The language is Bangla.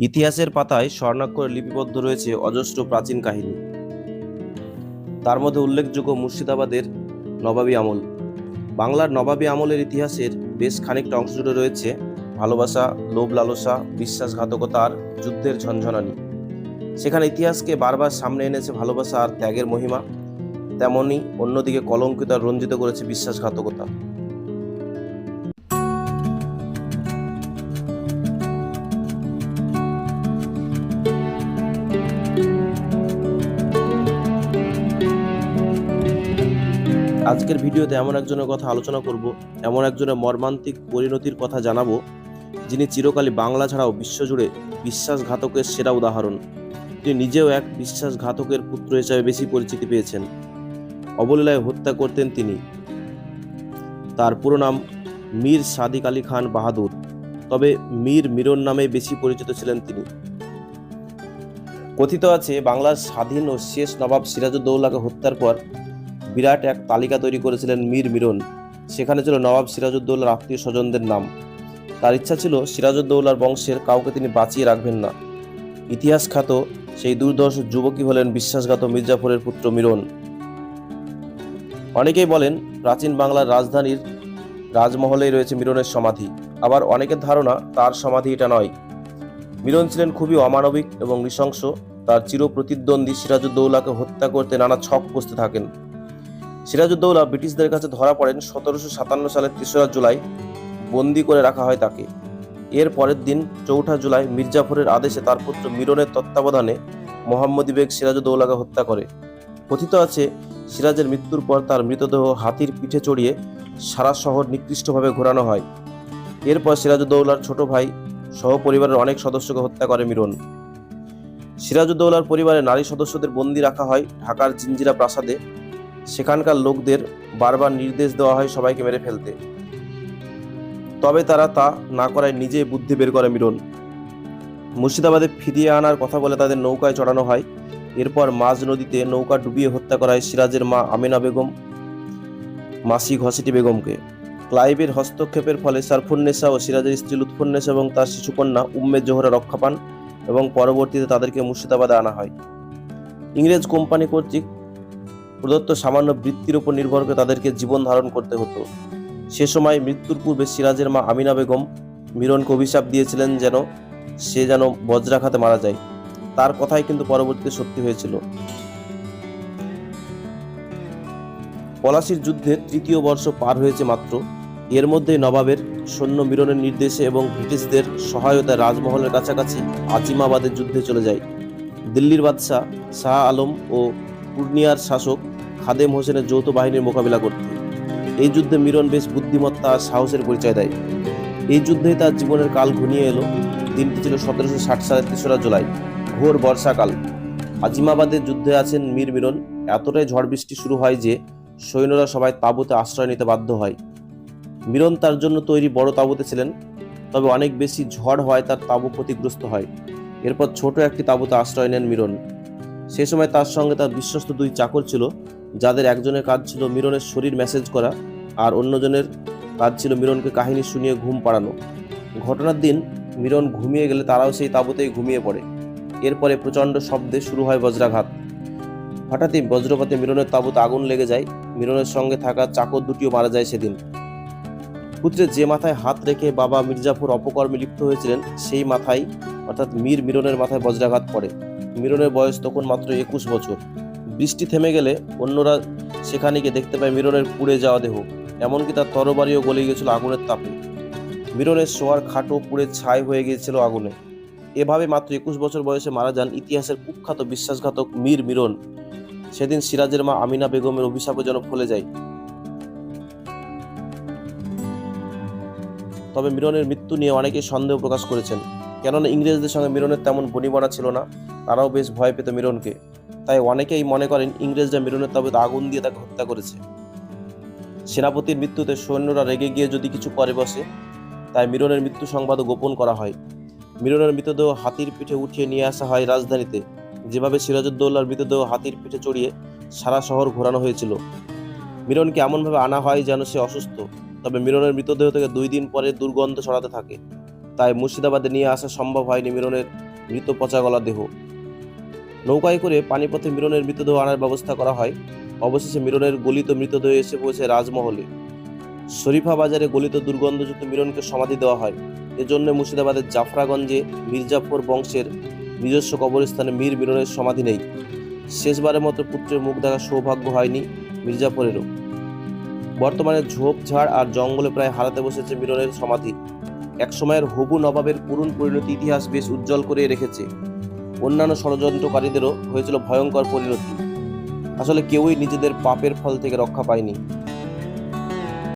ইতিহাসের পাতায় স্বর্ণাক্ষরে লিপিবদ্ধ রয়েছে অজস্র প্রাচীন কাহিনী। তার মধ্যে উল্লেখযোগ্য মুর্শিদাবাদের নবাবী আমল। বাংলার নবাবী আমলের ইতিহাসের বেশ খানিকটা অংশ জুড়ে রয়েছে ভালোবাসা, লোভ লালসা, বিশ্বাসঘাতকতা আর যুদ্ধের ঝনঝনানি। সেখানে ইতিহাসকে বারবার সামনে এনেছে ভালোবাসা আর ত্যাগের মহিমা। তেমনই অন্যদিকে কলঙ্কিত আর রঞ্জিত করেছে বিশ্বাসঘাতকতা। আজকের ভিডিওতে এমন একজনের কথা আলোচনা করব, এমন একজনের মর্মান্তিক পরিণতির কথা জানাব, যিনি চিরকালই বাংলা ছাড়াও বিশ্বজুড়ে বিশ্বাসঘাতকের সেরা উদাহরণ। তিনি নিজেও এক বিশ্বাসঘাতকের পুত্র হিসাবে বেশি পরিচিতি পেয়েছেন। অবলীলায় হত্যা করতেন তিনি। তার পুরো নাম মীর সাদিক আলী খান বাহাদুর, তবে মীর মিরন নামে বেশি পরিচিত ছিলেন তিনি। কথিত আছে, বাংলার স্বাধীন ও শেষ নবাব সিরাজউদ্দৌলাকে হত্যার পর বিরাট এক তালিকা তৈরি করেছিলেন মীর মিরন। সেখানে ছিল নবাব সিরাজউদ্দৌলার আত্মীয় স্বজনদের নাম। তার ইচ্ছা ছিল সিরাজউদ্দৌলার বংশের কাউকে তিনি বাঁচিয়ে রাখবেন না। ইতিহাস খ্যাত সেই দুর্দর্শ যুবকই হলেন বিশ্বাসঘাত মির্জাফরের পুত্র মিরন। অনেকেই বলেন প্রাচীন বাংলার রাজধানীর রাজমহলেই রয়েছে মিরনের সমাধি। আবার অনেকের ধারণা তার সমাধি এটা নয়। মিরন ছিলেন খুবই অমানবিক এবং নৃশংস। তার চিরপ্রতিদ্বন্দ্বী সিরাজউদ্দৌলাকে হত্যা করতে নানা ছক কষতে থাকেন। সিরাজউদ্দৌলা ব্রিটিশদের কাছে ধরা পড়েন সতেরোশো সাতান্ন সালের তেসরা জুলাই। বন্দি করে রাখা হয় তাকে। এর পরের দিন চৌঠা জুলাই মির্জাফরের আদেশে তার পুত্র মিরনের তত্ত্বাবধানে মোহাম্মদী বেগ সিরাজউদ্দৌলাকে হত্যা করে। কথিত আছে, সিরাজের মৃত্যুর পর তার মৃতদেহ হাতির পিঠে চড়িয়ে সারা শহর নিকৃষ্টভাবে ঘোরানো হয়। এরপর সিরাজউদ্দৌলার ছোট ভাই সহ পরিবারের অনেক সদস্যকে হত্যা করে মিরন। সিরাজউদ্দৌলার পরিবারের নারী সদস্যদের বন্দি রাখা হয় ঢাকার জিঞ্জিরা প্রাসাদে। সেখানকার লোকদের বারবার নির্দেশ দেওয়া হয় সবাইকে মেরে ফেলতে। তবে তারা তা না করায় নিজেই বুদ্ধি বের করে মিরন মুর্শিদাবাদে ফিরিয়ে আনার কথা বলে তাদের নৌকায় চড়ানো হয়। এরপর মাঝ নদীতে নৌকা ডুবিয়ে হত্যা করা হয় সিরাজের মা আমিনা বেগম, মাসি ঘসিটি বেগমকে। ক্লাইভের হস্তক্ষেপের ফলে সারফুন্নেসা ও সিরাজের স্ত্রী লুৎফুন্নেসা এবং তার শিশুকন্যা উম্মেদ জোহরা রক্ষা পান এবং পরবর্তীতে তাদেরকে মুর্শিদাবাদে আনা হয়। ইংরেজ কোম্পানি কর্তৃক প্রদত্ত সামান্য বৃত্তির উপর নির্ভর করে তাদেরকে জীবন ধারণ করতে হতো। সে সময় মৃত্যুর পূর্বে সিরাজের মা আমিনা বেগম মিরনকে অভিশাপ দিয়েছিলেন যেন সে যেন বজ্রাঘাতে মারা যায়। তার কথাই কিন্তু পরবর্তীতে সত্যি হয়েছিল। পলাশির যুদ্ধে তৃতীয় বর্ষ পার হয়েছে মাত্র। এর মধ্যে নবাবের সৈন্য মিরনের নির্দেশে এবং ব্রিটিশদের সহায়তায় রাজমহলের কাছাকাছি আজিমাবাদের যুদ্ধে চলে যায়। দিল্লির বাদশাহ শাহ আলম ও পূর্ণিয়ার শাসক খাদেম হোসেনের যৌথ বাহিনীর মোকাবিলা করতে। এই যুদ্ধে মিরন বেশ বুদ্ধিমত্তা আর সাহসের পরিচয় দেয়। এই যুদ্ধেই তার জীবনের কাল ঘনিয়ে এলো। দিনটি ছিল সতেরোশো ষাট সালের তেসরা জুলাই, ঘোর বর্ষাকাল। আজিমাবাদের যুদ্ধে আছেন মীর মিরন। এতটাই ঝড় বৃষ্টি শুরু হয় যে সৈন্যরা সবাই তাঁবুতে আশ্রয় নিতে বাধ্য হয়। মিরন তার জন্য তৈরি বড় তাঁবুতে ছিলেন, তবে অনেক বেশি ঝড় হওয়ায় তার তাঁবু ক্ষতিগ্রস্ত হয়। এরপর ছোট একটি তাঁবুতে আশ্রয় নেন মিরন। সে সময় তার সঙ্গে তার বিশ্বস্ত দুই চাকর ছিল যাদের একজনের কাজ ছিল মিরনের শরীর মেসেজ করা আর অন্যজনের কাজ ছিল মিরনকে কাহিনী শুনিয়ে ঘুম পাড়ানো। ঘটনার দিন মিরন ঘুমিয়ে গেলে তারাও সেই তাঁবুতেই ঘুমিয়ে পড়ে। এরপরে প্রচণ্ড শব্দে শুরু হয় বজ্রাঘাত। হঠাৎই বজ্রপাতে মিরনের তাঁবুতে আগুন লেগে যায়, মিরনের সঙ্গে থাকা চাকর দুটিও মারা যায় সেদিন। পুত্রের যে মাথায় হাত রেখে বাবা মির্জাফর অপকর্মে লিপ্ত হয়েছিলেন, সেই মাথায় অর্থাৎ মীর মিরনের মাথায় বজ্রাঘাত পড়ে। মিরনের বয়স তখন মাত্র একুশ বছর। বৃষ্টি থেমে গেলে অন্যরা সেখানে গিয়ে দেখতে পায় মিরনের পুড়ে যাওয়া দেহ। এমনকি তার তরবারিও গলে গিয়েছিল আগুনের তাপে। মিরনের শোয়ার খাটও পুড়ে ছাই হয়ে গিয়েছিল আগুনে। এভাবে মাত্র একুশ বছর বয়সে মারা যান ইতিহাসের কুখ্যাত বিশ্বাসঘাতক মীর মিরন। সেদিন সিরাজের মা আমিনা বেগমের অভিশাপে যেন ফলে যায়। তবে মিরনের মৃত্যু নিয়ে অনেকেই সন্দেহ প্রকাশ করেছেন। কেননা ইংরেজদের সঙ্গে মিরনের তেমন বনিবনা ছিল না। তারাও বেশ ভয় পেত মিরনকে। তাই অনেকেই মনে করেন ইংরেজরা মিরনের তাবুতে আগুন দিয়ে তাকে হত্যা করেছে। সেনাপতির মৃত্যুতে সৈন্যরা রেগে গিয়ে যদি কিছু করে বসে, তাই মিরনের মৃত্যু সংবাদও গোপন করা হয়। মিরনের মৃতদেহ হাতির পিঠে উঠিয়ে নিয়ে আসা হয় রাজধানীতে। যেভাবে সিরাজউদ্দৌলার মৃতদেহ হাতির পিঠে চড়িয়ে সারা শহর ঘোরানো হয়েছিল। মিরনকে এমনভাবে আনা হয় যেন সে অসুস্থ, তবে মিরনের মৃতদেহ থেকে দুই দিন পরে দুর্গন্ধ ছড়াতে থাকে। তাই মুর্শিদাবাদে নিয়ে আসা সম্ভব হয়নি মিরনের মৃত পচা গলা দেহ। নৌকায় করে পানিপথে মিরনের মৃতদেহ আনার ব্যবস্থা করা হয়। অবশেষে মিরনের গলিত মৃতদেহ এসে পৌঁছে রাজমহলে। শরীফা বাজারে গলিত দুর্গন্ধযুক্ত মিরনকে সমাধি দেওয়া হয়। এজন্য মুর্শিদাবাদের জাফরাগঞ্জে মির্জাফর বংশের নিজস্ব কবরস্থানে মীর মিরনের সমাধি নেই। শেষবারের মতো পুত্রের মুখ দেখা সৌভাগ্য হয়নি মির্জাফরেরও। বর্তমানে ঝোপঝাড় আর জঙ্গলে প্রায় হারাতে বসেছে মিরনের সমাধি। একসময়ের হবু নবাবের করুণ পরিণতি ইতিহাস বেশ উজ্জ্বল করে রেখেছে। অন্যান্য ষড়যন্ত্রকারীদেরও হয়েছিল ভয়ঙ্কর পরিণতি। আসলে কেউই নিজেদের পাপের ফল থেকে রক্ষা পায়নি।